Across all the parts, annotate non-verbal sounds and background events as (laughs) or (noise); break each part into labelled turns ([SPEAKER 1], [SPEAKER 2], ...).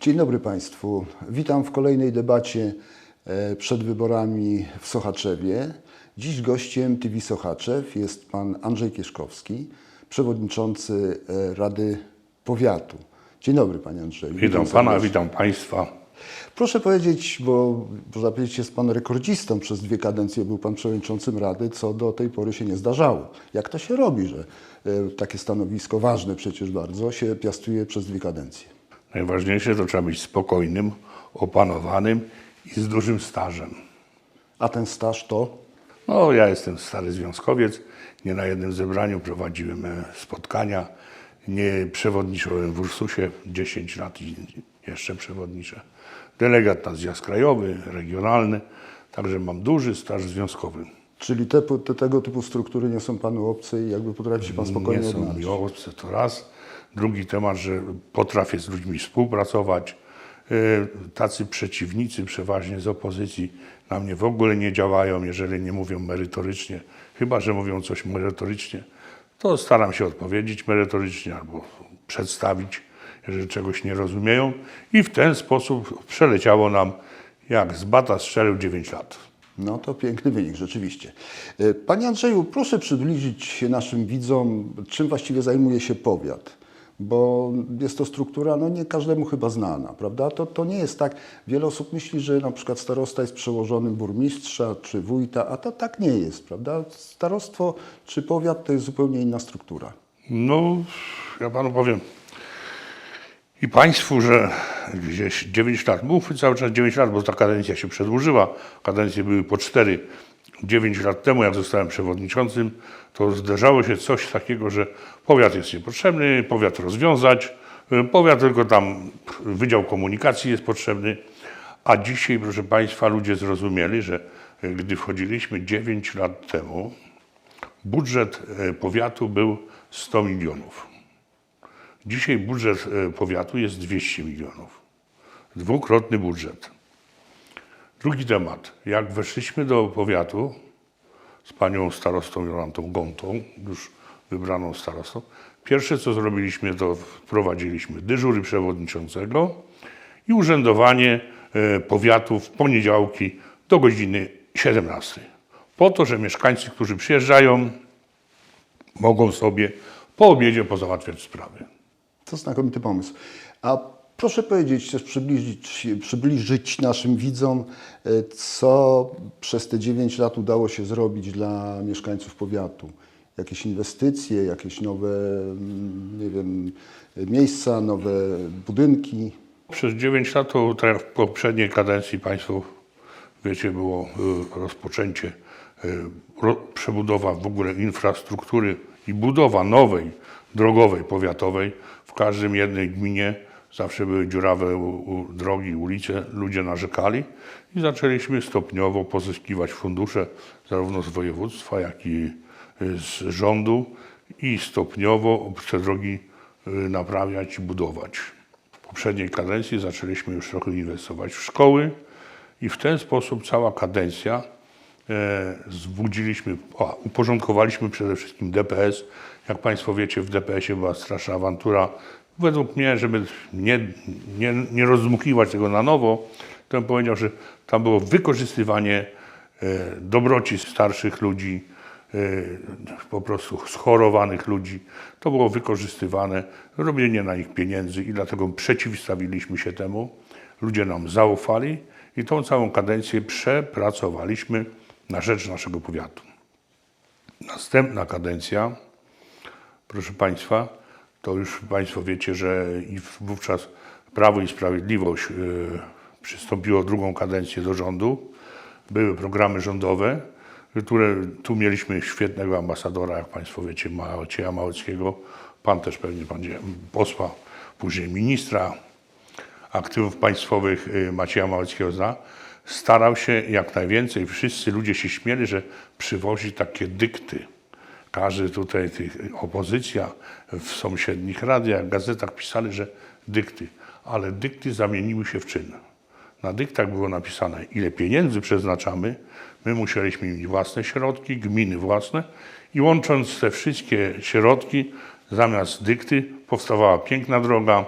[SPEAKER 1] Dzień dobry Państwu. Witam w kolejnej debacie e, przed wyborami w Sochaczewie. Dziś gościem TV Sochaczew jest pan Andrzej Kieszkowski, przewodniczący e, Rady Powiatu. Dzień dobry Panie Andrzeju.
[SPEAKER 2] Witam Pana,
[SPEAKER 1] serdecznie.
[SPEAKER 2] witam Państwa.
[SPEAKER 1] Proszę powiedzieć, bo można powiedzieć, jest Pan rekordzistą przez dwie kadencje, był Pan przewodniczącym Rady, co do tej pory się nie zdarzało. Jak to się robi, że e, takie stanowisko ważne przecież bardzo się piastuje przez dwie kadencje?
[SPEAKER 2] Najważniejsze to trzeba być spokojnym, opanowanym i z dużym stażem.
[SPEAKER 1] A ten staż to?
[SPEAKER 2] No, ja jestem stary związkowiec. Nie na jednym zebraniu prowadziłem e, spotkania. Nie przewodniczyłem w Ursusie 10 lat i jeszcze przewodniczę. Delegat na zjazd krajowy, regionalny. Także mam duży staż związkowy.
[SPEAKER 1] Czyli te, te, tego typu struktury nie są Panu obce i jakby potrafi się Pan spokojnie
[SPEAKER 2] Nie są
[SPEAKER 1] odnaleźć.
[SPEAKER 2] mi obce, to raz. Drugi temat, że potrafię z ludźmi współpracować. Yy, Tacy przeciwnicy, przeważnie z opozycji, na mnie w ogóle nie działają, jeżeli nie mówią merytorycznie. Chyba, że mówią coś merytorycznie, to staram się odpowiedzieć merytorycznie albo przedstawić, jeżeli czegoś nie rozumieją. I w ten sposób przeleciało nam, jak z bata strzelił 9 lat.
[SPEAKER 1] No to piękny wynik, rzeczywiście. E, Panie Andrzeju, proszę przybliżyć się naszym widzom, czym właściwie zajmuje się powiat. Bo jest to struktura, no nie każdemu chyba znana, prawda? To, to nie jest tak. Wiele osób myśli, że na przykład starosta jest przełożonym burmistrza czy wójta, a to tak nie jest, prawda? Starostwo czy powiat to jest zupełnie inna struktura.
[SPEAKER 2] No, ja panu powiem i państwu, że gdzieś 9 lat, mówmy cały czas 9 lat, bo ta kadencja się przedłużyła, kadencje były po 4. 9 lat temu, jak zostałem przewodniczącym, to zdarzało się coś takiego, że powiat jest niepotrzebny, powiat rozwiązać, y, powiat tylko tam, Wydział Komunikacji jest potrzebny, a dzisiaj, proszę Państwa, ludzie zrozumieli, że y, gdy wchodziliśmy 9 lat temu, budżet y, powiatu był 100 milionów. Dzisiaj budżet powiatu jest 200 milionów. Dwukrotny budżet. Drugi temat. Jak weszliśmy do powiatu z panią starostą Jolantą Gontą, już wybraną starostą, pierwsze co zrobiliśmy, to wprowadziliśmy dyżury przewodniczącego i urzędowanie e, powiatu w poniedziałki do godziny 17. Po to, że mieszkańcy, którzy przyjeżdżają, mogą sobie po obiedzie pozałatwiać sprawy.
[SPEAKER 1] To znakomity pomysł. A proszę powiedzieć, też przybliżyć, przybliżyć naszym widzom, e, co przez te 9 lat udało się zrobić dla mieszkańców powiatu. Jakieś inwestycje, jakieś nowe, mm, nie wiem, miejsca, nowe budynki.
[SPEAKER 2] Przez 9 lat, tak jak w poprzedniej kadencji Państwo wiecie, było y, rozpoczęcie, ro, przebudowa w ogóle infrastruktury i budowa nowej drogowej powiatowej. W każdym jednej gminie zawsze były dziurawe u, u drogi, ulice, ludzie narzekali i zaczęliśmy stopniowo pozyskiwać fundusze zarówno z województwa, jak i y, z rządu i stopniowo te drogi y, naprawiać i budować. W poprzedniej kadencji zaczęliśmy już trochę inwestować w szkoły i w ten sposób cała kadencja e, zbudziliśmy, a, uporządkowaliśmy przede wszystkim DPS. Jak Państwo wiecie, w DPS-ie była straszna awantura. Według mnie, żeby nie, nie, nie tego na nowo, to bym powiedział, że tam było wykorzystywanie e, dobroci starszych ludzi, e, po prostu schorowanych ludzi. To było wykorzystywane, robienie na nich pieniędzy i dlatego przeciwstawiliśmy się temu. Ludzie nam zaufali i tą całą kadencję przepracowaliśmy na rzecz naszego powiatu. Następna kadencja, proszę Państwa, to już Państwo wiecie, że i wówczas Prawo i Sprawiedliwość e, przystąpiło drugą kadencję do rządu. Były programy rządowe, które tu mieliśmy świetnego ambasadora, jak Państwo wiecie, Macieja Małeckiego. Pan też pewnie będzie posła, później ministra aktywów państwowych y, Macieja Małeckiego zna. Starał się jak najwięcej, wszyscy ludzie się śmieli, że przywozi takie dykty. Każdy tutaj, tych, opozycja w sąsiednich radiach, gazetach pisali, że dykty, ale dykty zamieniły się w czyn. Na dyktach było napisane, ile pieniędzy przeznaczamy. My musieliśmy mieć własne środki, gminy własne i łącząc te wszystkie środki, zamiast dykty powstawała piękna droga,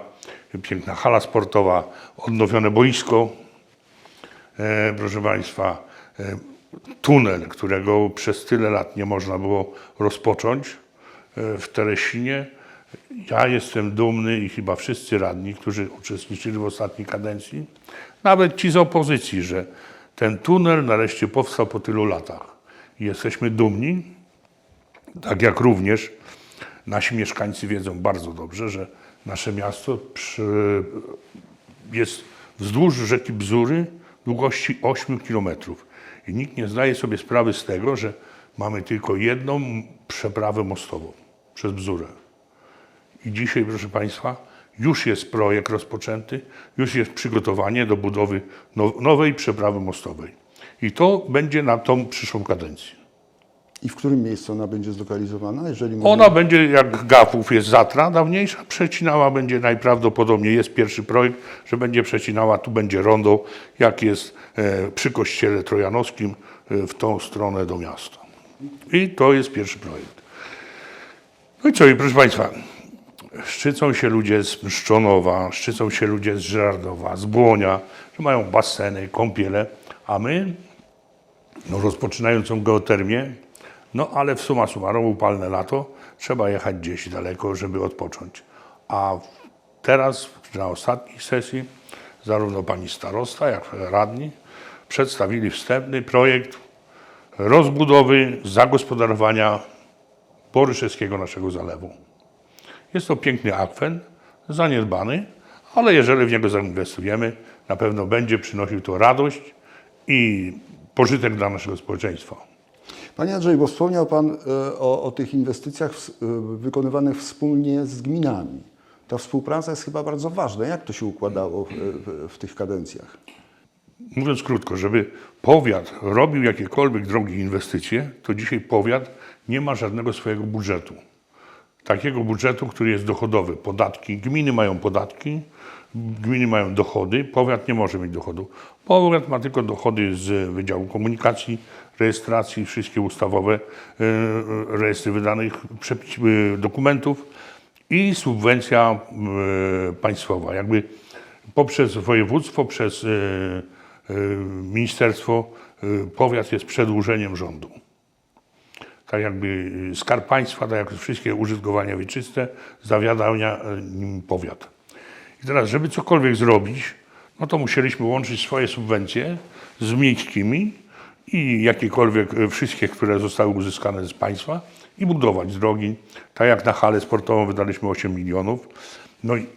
[SPEAKER 2] piękna hala sportowa, odnowione boisko, e, proszę Państwa, e, tunel, którego przez tyle lat nie można było rozpocząć e, w Teresinie. Ja jestem dumny i chyba wszyscy radni, którzy uczestniczyli w ostatniej kadencji, nawet ci z opozycji, że ten tunel nareszcie powstał po tylu latach. Jesteśmy dumni, tak jak również nasi mieszkańcy wiedzą bardzo dobrze, że nasze miasto przy, jest wzdłuż rzeki Bzury długości 8 kilometrów. I nikt nie zdaje sobie sprawy z tego, że mamy tylko jedną przeprawę mostową przez Bzurę. I dzisiaj, proszę Państwa, już jest projekt rozpoczęty, już jest przygotowanie do budowy now- nowej przeprawy mostowej. I to będzie na tą przyszłą kadencję.
[SPEAKER 1] I w którym miejscu ona będzie zlokalizowana? Jeżeli mogę-
[SPEAKER 2] Ona będzie, jak Gapów jest Zatra dawniejsza, przecinała będzie najprawdopodobniej, jest pierwszy projekt, że będzie przecinała, tu będzie rondo, jak jest e, przy kościele trojanowskim e, w tą stronę do miasta. I to jest pierwszy projekt. No i co, i proszę Państwa, szczycą się ludzie z Mszczonowa, szczycą się ludzie z Żerardowa, z Błonia, że mają baseny, kąpiele, a my no, rozpoczynającą geotermię, no ale w suma summarum upalne lato, trzeba jechać gdzieś daleko, żeby odpocząć. A teraz na ostatniej sesji zarówno pani starosta, jak radni przedstawili wstępny projekt rozbudowy, zagospodarowania Boryszewskiego naszego zalewu. Jest to piękny akwen, zaniedbany, ale jeżeli w niego zainwestujemy, na pewno będzie przynosił to radość i pożytek dla naszego społeczeństwa.
[SPEAKER 1] Panie Andrzej, bo wspomniał Pan e, o, o tych inwestycjach ws- e, wykonywanych wspólnie z gminami. Ta współpraca jest chyba bardzo ważna. Jak to się układało w, w, w tych kadencjach?
[SPEAKER 2] Mówiąc krótko, żeby powiat robił jakiekolwiek drogie inwestycje, to dzisiaj powiat nie ma żadnego swojego budżetu. Takiego budżetu, który jest dochodowy. Podatki, gminy mają podatki, gminy mają dochody, powiat nie może mieć dochodu. Powiat ma tylko dochody z Wydziału Komunikacji, rejestracji, wszystkie ustawowe e, rejestry wydanych e, dokumentów i subwencja e, państwowa. Jakby poprzez województwo, przez ministerstwo, powiat jest przedłużeniem rządu. Tak jakby Skarb Państwa, tak jak wszystkie użytkowania wieczyste, zawiadania nim powiat. I teraz, żeby cokolwiek zrobić, no to musieliśmy łączyć swoje subwencje z miejskimi i jakiekolwiek, e, wszystkie, które zostały uzyskane z państwa i budować drogi. Tak jak na halę sportową wydaliśmy 8 milionów. No i,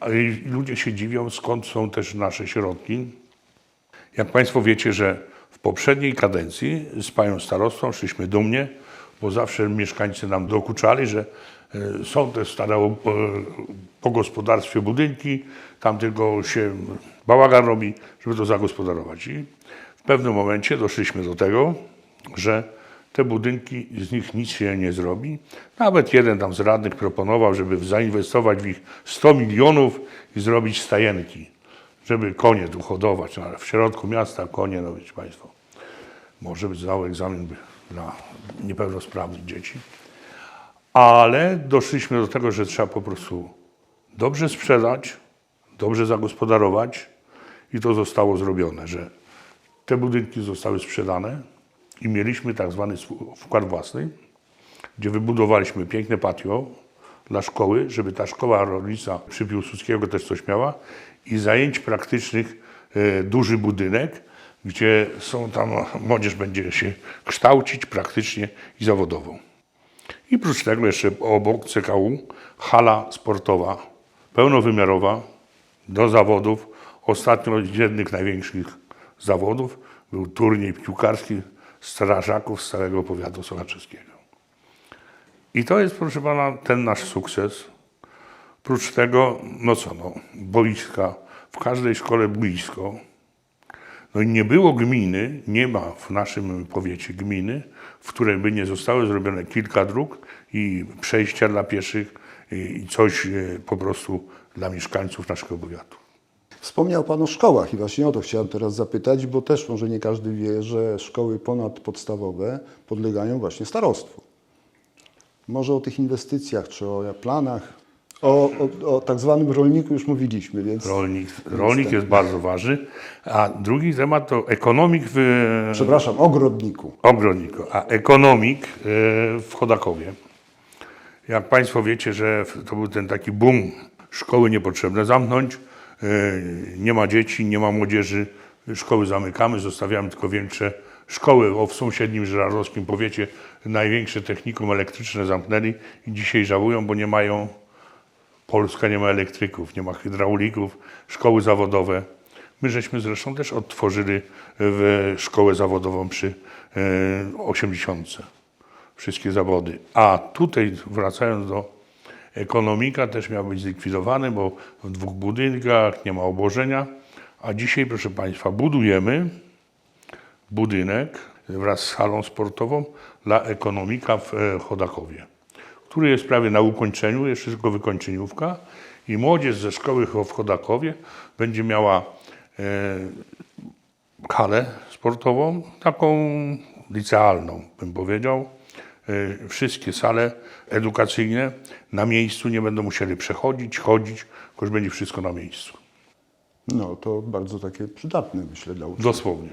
[SPEAKER 2] ludzie się dziwią, skąd są też nasze środki. Jak Państwo wiecie, że w poprzedniej kadencji z panią starostą szliśmy dumnie, bo zawsze mieszkańcy nam dokuczali, że e, są te stare e, po gospodarstwie budynki, tam tylko się bałagan robi, żeby to zagospodarować. I w pewnym momencie doszliśmy do tego, że te budynki, z nich nic się nie zrobi. Nawet jeden tam z radnych proponował, żeby zainwestować w ich 100 milionów i zrobić stajenki żeby konie tu hodować, no, ale w środku miasta konie, no wiecie Państwo, może być zdał egzamin dla niepełnosprawnych dzieci. Ale doszliśmy do tego, że trzeba po prostu dobrze sprzedać, dobrze zagospodarować i to zostało zrobione, że te budynki zostały sprzedane i mieliśmy tak zwany wkład własny, gdzie wybudowaliśmy piękne patio dla szkoły, żeby ta szkoła rolnicza przy Piłsudskiego też coś miała i zajęć praktycznych e, duży budynek, gdzie są tam, (laughs) młodzież będzie się kształcić praktycznie i zawodowo. I prócz tego jeszcze obok CKU hala sportowa, pełnowymiarowa do zawodów. Ostatnio z jednych największych zawodów był turniej piłkarski strażaków z całego powiatu sochaczewskiego. I to jest, proszę pana, ten nasz sukces. Prócz tego, no co, no, boiska, w każdej szkole boisko. No i nie było gminy, nie ma w naszym powiecie gminy, w której by nie zostały zrobione kilka dróg i przejścia dla pieszych i i coś e, po prostu dla mieszkańców naszego powiatu.
[SPEAKER 1] Wspomniał Pan o szkołach i właśnie o to chciałem teraz zapytać, bo też może nie każdy wie, że szkoły ponadpodstawowe podlegają właśnie starostwu. Może o tych inwestycjach czy o planach. O, o, o tak zwanym rolniku już mówiliśmy, więc
[SPEAKER 2] Rolnik, rolnik jest bardzo ważny. A drugi temat to ekonomik w
[SPEAKER 1] przepraszam, ogrodniku.
[SPEAKER 2] ogrodniku, a ekonomik e, w Chodakowie. Jak Państwo wiecie, że to był ten taki boom, szkoły niepotrzebne zamknąć, nie ma dzieci, nie ma młodzieży, szkoły zamykamy, zostawiamy tylko większe szkoły. O, w sąsiednim żyrardowskim powiecie największe technikum elektryczne zamknęli i dzisiaj żałują, bo nie mają Polska nie ma elektryków, nie ma hydraulików, szkoły zawodowe. My żeśmy zresztą też odtworzyli w szkołę zawodową przy e, 80. Wszystkie zawody. A tutaj wracając do ekonomika też miał być zlikwidowany, bo w dwóch budynkach nie ma obłożenia. A dzisiaj, proszę Państwa, budujemy budynek wraz z halą sportową dla ekonomika w e, Chodakowie, który jest prawie na ukończeniu, jeszcze tylko wykończeniówka i młodzież ze szkoły w Chodakowie będzie miała e, halę sportową, taką licealną, bym powiedział. E, Wszystkie sale edukacyjne na miejscu, nie będą musieli przechodzić, chodzić, tylko już będzie wszystko na miejscu.
[SPEAKER 1] No to bardzo takie przydatne, myślę, dla uczniów.
[SPEAKER 2] Dosłownie.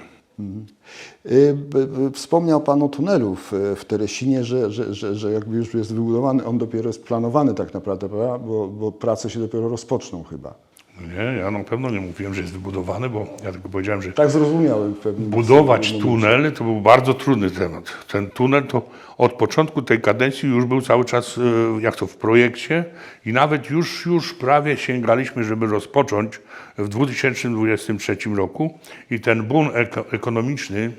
[SPEAKER 1] Y, b- b- Wspomniał Pan o tunelu w, w Teresinie, że, że, że, że jakby już jest wybudowany, on dopiero jest planowany tak naprawdę? Bo, bo prace się dopiero rozpoczną chyba.
[SPEAKER 2] Nie, ja na pewno nie mówiłem, że jest wybudowany, bo ja tylko powiedziałem, że
[SPEAKER 1] Tak zrozumiałem
[SPEAKER 2] budować tunel to był bardzo trudny temat. Ten tunel to od początku tej kadencji już był cały czas, e, jak to w projekcie i nawet już, już prawie sięgaliśmy, żeby rozpocząć w 2023 roku i ten boom eko- ekonomiczny,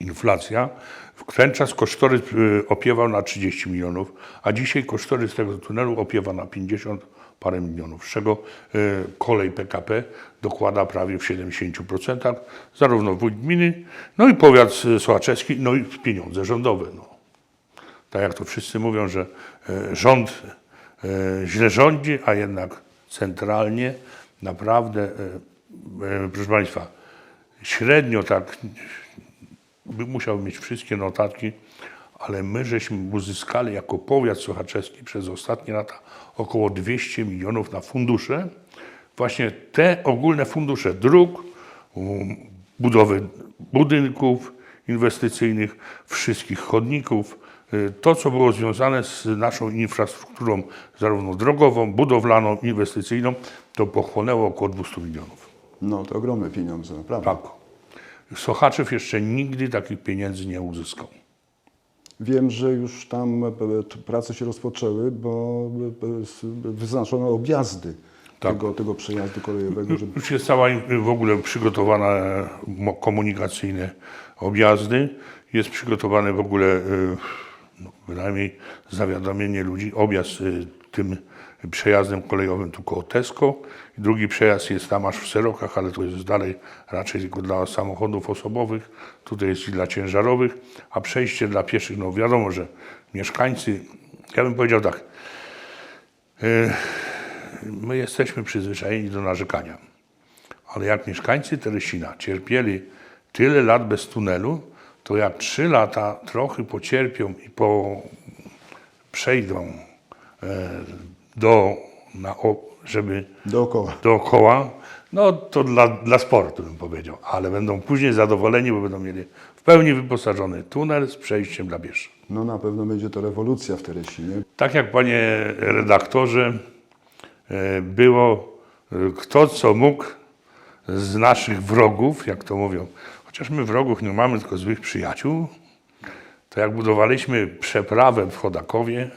[SPEAKER 2] inflacja, w ten czas kosztorys y, opiewał na 30 milionów, a dzisiaj kosztorys tego tunelu opiewa na 50 parę milionów, z czego y, kolej PKP dokłada prawie w 70%, zarówno wójt gminy, no i powiat y, sołaczewski, no i pieniądze rządowe. No. Tak jak to wszyscy mówią, że e, rząd e, źle rządzi, a jednak centralnie naprawdę, e, e, proszę Państwa, średnio tak musiał mieć wszystkie notatki, ale my żeśmy uzyskali jako powiat sochaczewski przez ostatnie lata około 200 milionów na fundusze. Właśnie te ogólne fundusze dróg, budowy budynków inwestycyjnych, wszystkich chodników, y, to co było związane z naszą infrastrukturą, zarówno drogową, budowlaną, inwestycyjną, to pochłonęło około 200 milionów.
[SPEAKER 1] No to ogromne pieniądze, naprawdę.
[SPEAKER 2] Tak. Sochaczew jeszcze nigdy takich pieniędzy nie uzyskał.
[SPEAKER 1] Wiem, że już tam e, prace się rozpoczęły, bo e, wyznaczono objazdy
[SPEAKER 2] Tak.
[SPEAKER 1] tego, tego przejazdu kolejowego, żeby
[SPEAKER 2] Już jest cała w ogóle przygotowana komunikacyjne objazdy. Jest przygotowane w ogóle e, no, bynajmniej zawiadomienie ludzi, objazd tym przejazdem kolejowym tu koło Tesco. Drugi przejazd jest tam aż w Serokach, ale to jest dalej raczej tylko dla samochodów osobowych. Tutaj jest i dla ciężarowych, a przejście dla pieszych, no wiadomo, że mieszkańcy, ja bym powiedział tak, my jesteśmy przyzwyczajeni do narzekania. Ale jak mieszkańcy Teresina cierpieli tyle lat bez tunelu, to jak trzy lata trochę pocierpią i po, przejdą e, do, na, żeby
[SPEAKER 1] dookoła.
[SPEAKER 2] dookoła, no to dla, dla sportu bym powiedział, ale będą później zadowoleni, bo będą mieli w pełni wyposażony tunel z przejściem dla pieszych.
[SPEAKER 1] No na pewno będzie to rewolucja w Teresinie.
[SPEAKER 2] Tak jak panie redaktorze, e, było e, kto co mógł z naszych wrogów, jak to mówią, chociaż my wrogów nie mamy, tylko złych przyjaciół, to jak budowaliśmy przeprawę w Chodakowie,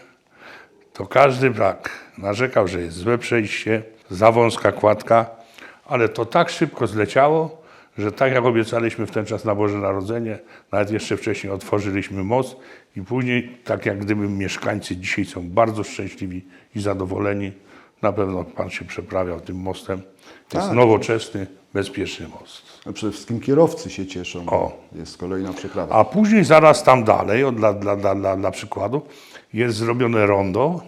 [SPEAKER 2] to każdy tak narzekał, że jest złe przejście, za wąska kładka, ale to tak szybko zleciało, że tak jak obiecaliśmy w ten czas na Boże Narodzenie, nawet jeszcze wcześniej otworzyliśmy most i później, tak jak gdyby mieszkańcy dzisiaj są bardzo szczęśliwi i zadowoleni, na pewno Pan się przeprawiał tym mostem. To jest
[SPEAKER 1] Tak.
[SPEAKER 2] nowoczesny, bezpieczny most.
[SPEAKER 1] A przede wszystkim kierowcy się cieszą.
[SPEAKER 2] O.
[SPEAKER 1] Jest kolejna przeprawa.
[SPEAKER 2] A później zaraz tam dalej, o, dla, dla, dla, dla, dla przykładu, jest zrobione rondo,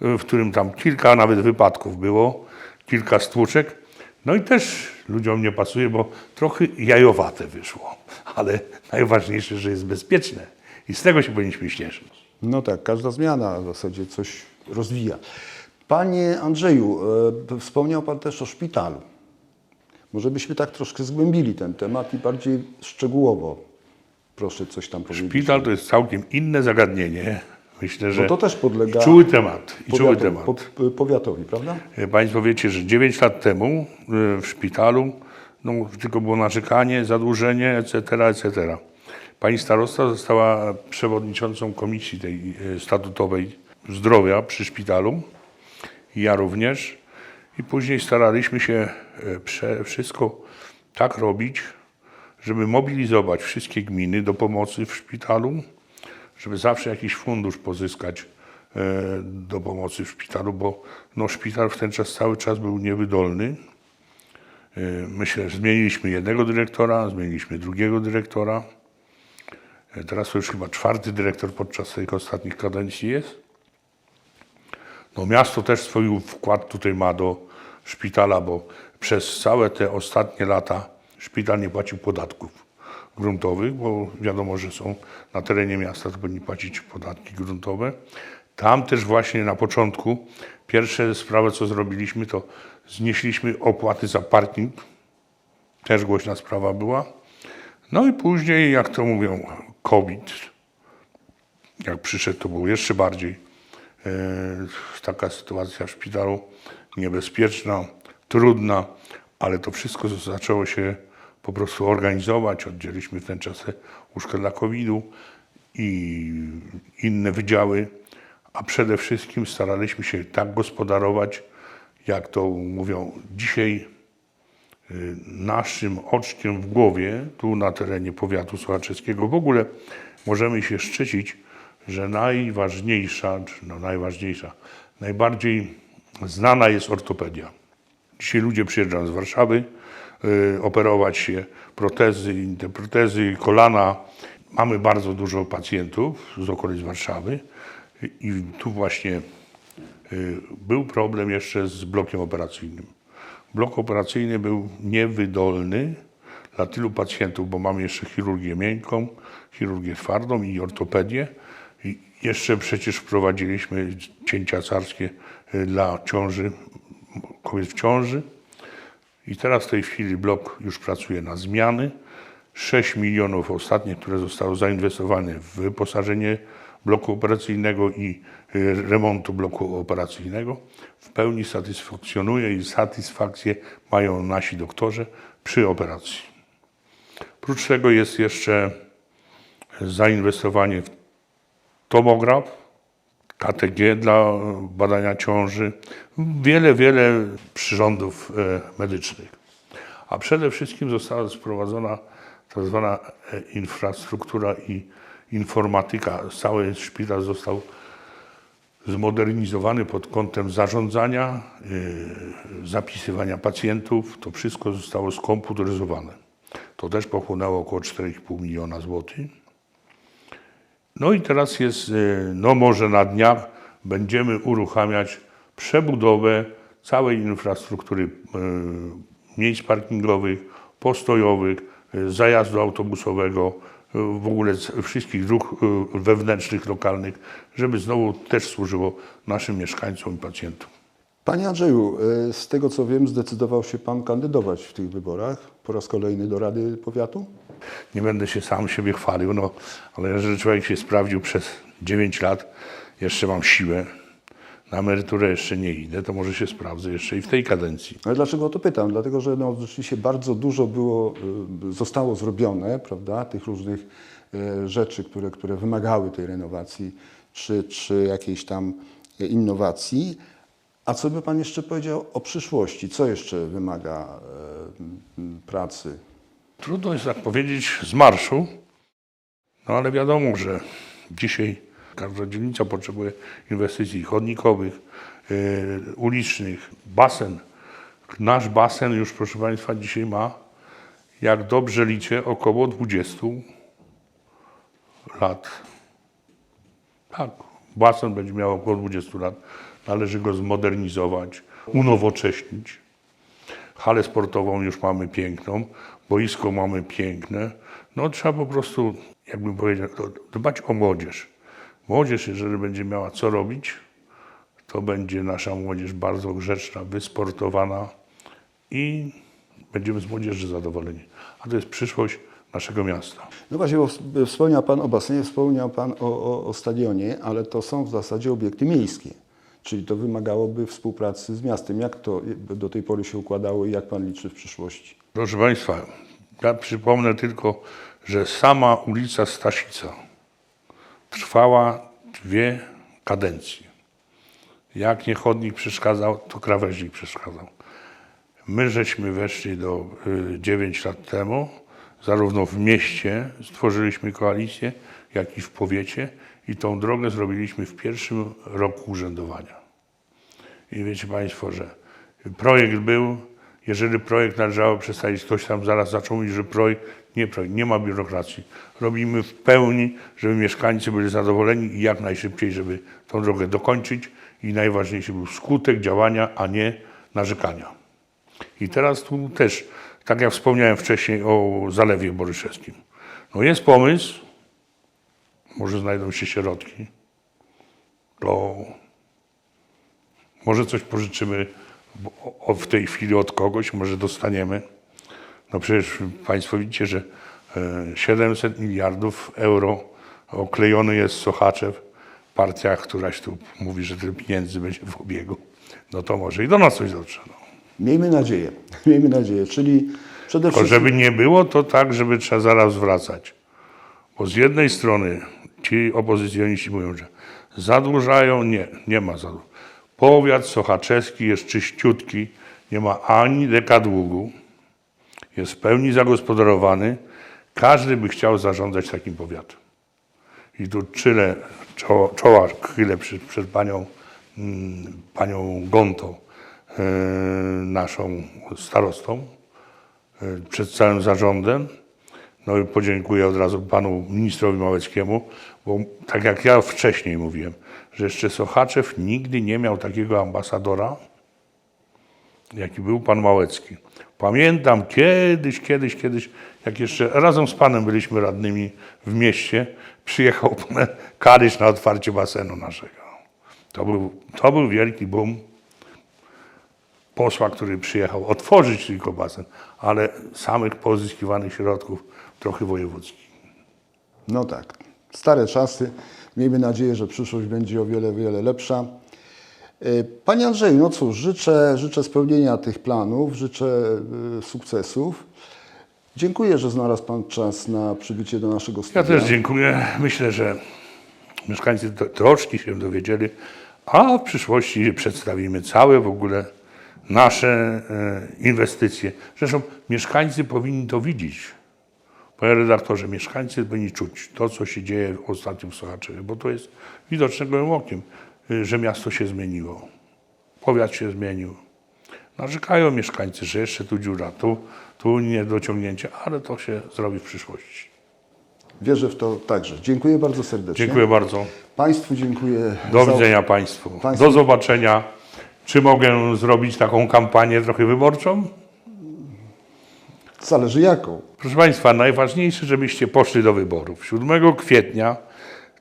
[SPEAKER 2] w którym tam kilka nawet wypadków było, kilka stłuczek. No i też ludziom nie pasuje, bo trochę jajowate wyszło. (laughs) Ale najważniejsze, że jest bezpieczne. I z tego się powinniśmy cieszyć.
[SPEAKER 1] No tak, każda zmiana w zasadzie coś rozwija. Panie Andrzeju, e, wspomniał Pan też o szpitalu. Może byśmy tak troszkę zgłębili ten temat i bardziej szczegółowo proszę coś tam powiedzieć.
[SPEAKER 2] Szpital to jest całkiem inne zagadnienie. Myślę, że
[SPEAKER 1] Bo to też podlega
[SPEAKER 2] czuły temat. I czuły temat.
[SPEAKER 1] po- powiatowi, prawda?
[SPEAKER 2] Państwo wiecie, że 9 lat temu y, w szpitalu no, tylko było narzekanie, zadłużenie, etc., etc. Pani starosta została przewodniczącą komisji tej y, statutowej zdrowia przy szpitalu. Ja również. I później staraliśmy się wszystko tak robić, żeby mobilizować wszystkie gminy do pomocy w szpitalu, żeby zawsze jakiś fundusz pozyskać e, do pomocy w szpitalu, bo no, szpital w ten czas cały czas był niewydolny. E, Myślę, że zmieniliśmy jednego dyrektora, zmieniliśmy drugiego dyrektora. E, Teraz to już chyba czwarty dyrektor podczas tych ostatnich kadencji jest. No, miasto też swój wkład tutaj ma do szpitala, bo przez całe te ostatnie lata szpital nie płacił podatków gruntowych, bo wiadomo, że są na terenie miasta, to powinni płacić podatki gruntowe. Tam też właśnie na początku pierwsze sprawy, co zrobiliśmy, to znieśliśmy opłaty za parking. Też głośna sprawa była. No i później, jak to mówią, COVID, jak przyszedł, to było jeszcze bardziej e, taka sytuacja w szpitalu niebezpieczna, trudna, ale to wszystko zaczęło się po prostu organizować. Oddzieliliśmy w ten czas łóżka dla COVID-u i inne wydziały, a przede wszystkim staraliśmy się tak gospodarować, jak to mówią dzisiaj y, naszym oczkiem w głowie, tu na terenie powiatu sochaczewskiego, w ogóle możemy się szczycić, że najważniejsza, no najważniejsza, najbardziej znana jest ortopedia. Dzisiaj ludzie przyjeżdżają z Warszawy operować się, protezy, interprotezy, kolana. Mamy bardzo dużo pacjentów z okolic Warszawy i, i tu właśnie y, był problem jeszcze z blokiem operacyjnym. Blok operacyjny był niewydolny dla tylu pacjentów, bo mamy jeszcze chirurgię miękką, chirurgię twardą i ortopedię. I jeszcze przecież wprowadziliśmy cięcia carskie y, dla ciąży, kobiet w ciąży. I teraz w tej chwili blok już pracuje na zmiany. 6 milionów ostatnie, które zostały zainwestowane w wyposażenie bloku operacyjnego i y, remontu bloku operacyjnego w pełni satysfakcjonuje i satysfakcję mają nasi doktorzy przy operacji. Prócz tego jest jeszcze zainwestowanie w tomograf, KTG dla badania ciąży, wiele, wiele przyrządów e, medycznych. A przede wszystkim została sprowadzona tak zwana e, infrastruktura i informatyka. Cały szpital został zmodernizowany pod kątem zarządzania, yy, zapisywania pacjentów. To wszystko zostało skomputeryzowane. To też pochłonęło około 4,5 miliona złotych. No i teraz jest, yy, no może na dniach będziemy uruchamiać przebudowę całej infrastruktury yy, miejsc parkingowych, postojowych, yy, zajazdu autobusowego, w ogóle wszystkich dróg wewnętrznych, lokalnych, żeby znowu też służyło naszym mieszkańcom i pacjentom.
[SPEAKER 1] Panie Andrzeju, z tego co wiem, zdecydował się Pan kandydować w tych wyborach po raz kolejny do Rady Powiatu?
[SPEAKER 2] Nie będę się sam siebie chwalił, no, ale jeżeli człowiek się sprawdził przez 9 lat, jeszcze mam siłę, na emeryturę jeszcze nie idę, to może się sprawdzę jeszcze i w tej kadencji.
[SPEAKER 1] Ale dlaczego o to pytam? Dlatego, że no, rzeczywiście bardzo dużo było, y, zostało zrobione, prawda, tych różnych y, rzeczy, które, które wymagały tej renowacji czy, czy jakiejś tam innowacji. A co by Pan jeszcze powiedział o przyszłości? Co jeszcze wymaga y, pracy?
[SPEAKER 2] Trudno jest tak powiedzieć z marszu, no ale wiadomo, że dzisiaj każda dzielnica potrzebuje inwestycji chodnikowych, yy, ulicznych, basen. Nasz basen już, proszę Państwa, dzisiaj ma, jak dobrze liczę, około 20 lat. Tak, basen będzie miał około 20 lat. Należy go zmodernizować, unowocześnić. Halę sportową już mamy piękną, boisko mamy piękne. No trzeba po prostu, jakbym powiedział, dbać o młodzież. Młodzież, jeżeli będzie miała co robić, to będzie nasza młodzież bardzo grzeczna, wysportowana i będziemy z młodzieży zadowoleni. A to jest przyszłość naszego miasta.
[SPEAKER 1] No właśnie, bo wspomniał Pan o basenie, wspomniał Pan o, o, o stadionie, ale to są w zasadzie obiekty miejskie. Czyli to wymagałoby współpracy z miastem. Jak to do tej pory się układało i jak Pan liczy w przyszłości?
[SPEAKER 2] Proszę Państwa, ja przypomnę tylko, że sama ulica Stasica trwała dwie kadencje. Jak nie chodnik przeszkadzał, to krawężnik przeszkadzał. My żeśmy weszli do y, 9 lat temu, zarówno w mieście stworzyliśmy koalicję, jak i w powiecie i tą drogę zrobiliśmy w pierwszym roku urzędowania. I wiecie Państwo, że projekt był, jeżeli projekt należało przedstawić, ktoś tam zaraz zaczął mówić, że projekt, nie projekt, nie ma biurokracji. Robimy w pełni, żeby mieszkańcy byli zadowoleni i jak najszybciej, żeby tą drogę dokończyć i najważniejszy był skutek działania, a nie narzekania. I teraz tu też, tak jak wspomniałem wcześniej o Zalewie Boryszewskim. No jest pomysł, może znajdą się środki, to może coś pożyczymy w tej chwili od kogoś, może dostaniemy. No przecież Państwo widzicie, że e, 700 miliardów euro oklejony jest Sochaczew. Partia któraś tu mówi, że tyle pieniędzy będzie w obiegu. No to może i do nas coś dotrze. No.
[SPEAKER 1] Miejmy nadzieję, (laughs) miejmy nadzieję, czyli przede wszystkim...
[SPEAKER 2] żeby nie było to tak, żeby trzeba zaraz wracać. Bo z jednej strony ci opozycjoniści mówią, że zadłużają. Nie, nie ma zadłużenia. Powiat sochaczewski jest czyściutki, nie ma ani deka długu, jest w pełni zagospodarowany. Każdy by chciał zarządzać takim powiatem. I tu czyle, czoła, czoła chwilę przed, przed panią, mm, panią Gontą, e, naszą starostą, e, przed całym zarządem. No i podziękuję od razu panu ministrowi Małeckiemu, bo tak jak ja wcześniej mówiłem, że jeszcze Sochaczew nigdy nie miał takiego ambasadora, jaki był pan Małecki. Pamiętam kiedyś, kiedyś, kiedyś, jak jeszcze razem z panem byliśmy radnymi w mieście, przyjechał pan (laughs) Karysz na otwarcie basenu naszego. To był, to był wielki boom posła, który przyjechał otworzyć tylko basen, ale samych pozyskiwanych środków trochę wojewódzkich.
[SPEAKER 1] No tak, stare czasy. Miejmy nadzieję, że przyszłość będzie o wiele, wiele lepsza. Y, Panie Andrzeju, no cóż, życzę, życzę spełnienia tych planów, życzę y, sukcesów. Dziękuję, że znalazł Pan czas na przybycie do naszego
[SPEAKER 2] Ja
[SPEAKER 1] studia.
[SPEAKER 2] też dziękuję. Myślę, że mieszkańcy troszkę się dowiedzieli, a w przyszłości przedstawimy całe w ogóle nasze e, inwestycje. Zresztą mieszkańcy powinni to widzieć. Panie redaktorze, mieszkańcy powinni czuć to, co się dzieje w ostatnim Sochaczewie, bo to jest widoczne gołym okiem, y, że miasto się zmieniło. Powiat się zmienił. Narzekają mieszkańcy, że jeszcze tu dziura, tu, tu niedociągnięcie, ale to się zrobi w przyszłości.
[SPEAKER 1] Wierzę w to także. Dziękuję bardzo serdecznie.
[SPEAKER 2] Dziękuję bardzo.
[SPEAKER 1] Państwu dziękuję.
[SPEAKER 2] Do
[SPEAKER 1] za-
[SPEAKER 2] widzenia Państwu.
[SPEAKER 1] Państwu-
[SPEAKER 2] Do zobaczenia. Czy mogę zrobić taką kampanię trochę wyborczą?
[SPEAKER 1] Zależy jaką.
[SPEAKER 2] Proszę Państwa, najważniejsze, żebyście poszli do wyborów. 7 kwietnia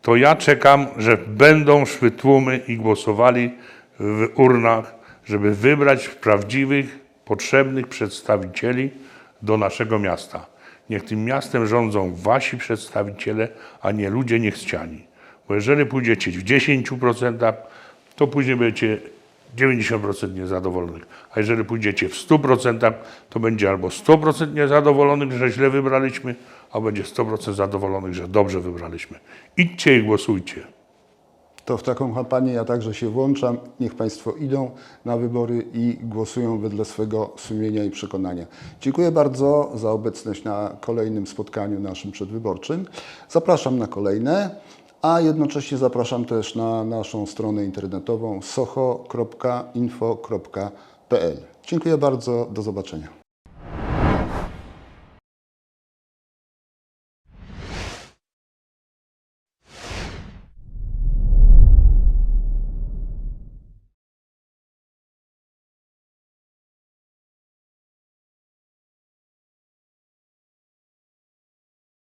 [SPEAKER 2] to ja czekam, że będą szły tłumy i głosowali w urnach, żeby wybrać prawdziwych, potrzebnych przedstawicieli do naszego miasta. Niech tym miastem rządzą wasi przedstawiciele, a nie ludzie niechciani. Bo jeżeli pójdziecie w 10%, to później będziecie 90% niezadowolonych. A jeżeli pójdziecie w 100%, to będzie albo 100% niezadowolonych, że źle wybraliśmy, a będzie 100% zadowolonych, że dobrze wybraliśmy. Idźcie i głosujcie.
[SPEAKER 1] To w taką kampanię ja także się włączam. Niech Państwo idą na wybory i głosują wedle swego sumienia i przekonania. Dziękuję bardzo za obecność na kolejnym spotkaniu naszym przedwyborczym. Zapraszam na kolejne, a jednocześnie zapraszam też na naszą stronę internetową socho.info.pl. Dziękuję bardzo, do zobaczenia.